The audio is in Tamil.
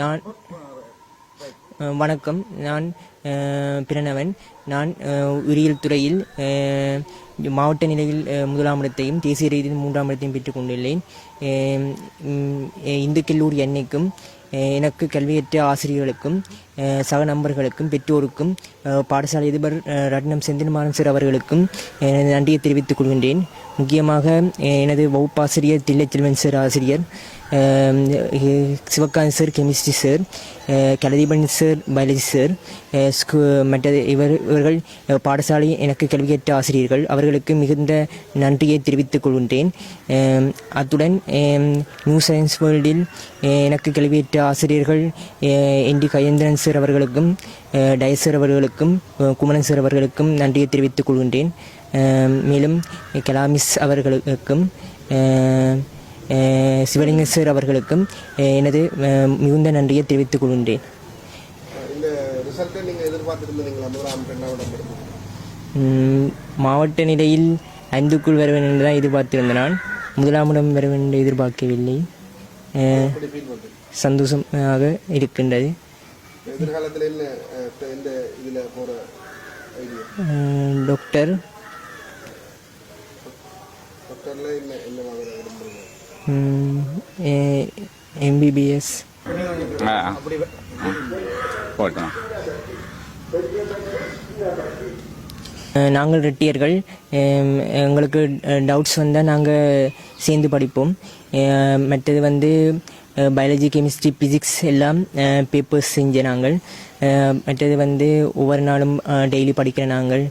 நான் வணக்கம். நான் பிரணவன் நான் உயிரியல் துறையில் மாவட்ட நிலையில் முதலாம் இடத்தையும் தேசிய ரீதியில் மூன்றாம் இடத்தையும் பெற்றுக் கொண்டுள்ளேன். இந்து கல்லூரி அன்னைக்கும் எனக்கு கல்வியற்ற ஆசிரியர்களுக்கும் சக நண்பர்களுக்கும் பெற்றோருக்கும் பாடசாலை அதிபர் ரட்னம் செந்தில்மாறன் சார் அவர்களுக்கும் எனது நன்றியை தெரிவித்துக் கொள்கின்றேன். முக்கியமாக எனது வகுப்பாசிரியர் தில்லைச்செல்வன் சார் ஆசிரியர் Sivakanth sir chemistry sir Kalatheepan sir biology sir ஸ்கூ மற்றது இவர் இவர்கள் பாடசாலை எனக்கு கல்வியற்ற ஆசிரியர்கள். அவர்களுக்கு மிகுந்த நன்றியை தெரிவித்துக் கொள்கின்றேன். அத்துடன் நியூ சயின்ஸ் வேர்ல்டில் எனக்கு எனக்கு கல்வியற்ற ஆசிரியர்கள் என் டி கயேந்திரன் சார் அவர்களுக்கும் டயசர் அவர்களுக்கும் குமரன் சார் அவர்களுக்கும் நன்றியை தெரிவித்துக் கொள்கின்றேன். மேலும் கலாமிஸ் அவர்களுக்கும் சிவலிங்க சார் அவர்களுக்கும் எனது மிகுந்த நன்றியை தெரிவித்துக் கொள்கின்றேன். ரிசல்ட்டை நீங்கள் எதிர்பார்த்துருந்தீங்களா முதலாம் இடம் மாவட்ட நிலையில் ஐந்துக்குள் வர வேண்டும் என்று தான் எதிர்பார்த்திருந்த நான். முதலாம் இடம் வர வேண்டும் என்று எதிர்பார்க்கவில்லை. சந்தோஷமாக இருக்கின்றது. எதிர்காலத்தில் என்ன இதில் போகிற டாக்டர் எம்பிபிஎஸ் ஆ. போட்டோம் நாங்கள் ரெட்டியர்கள். எங்களுக்கு டவுட்ஸ் வந்தால் நாங்கள் சேர்ந்து படிப்போம். மற்றது வந்து பயாலஜி கெமிஸ்ட்ரி ஃபிசிக்ஸ் எல்லாம் பேப்பர்ஸ் செஞ்ச நாங்கள். மற்றது வந்து ஒவ்வொரு நாளும் டெய்லி படிக்கிற நாங்கள்.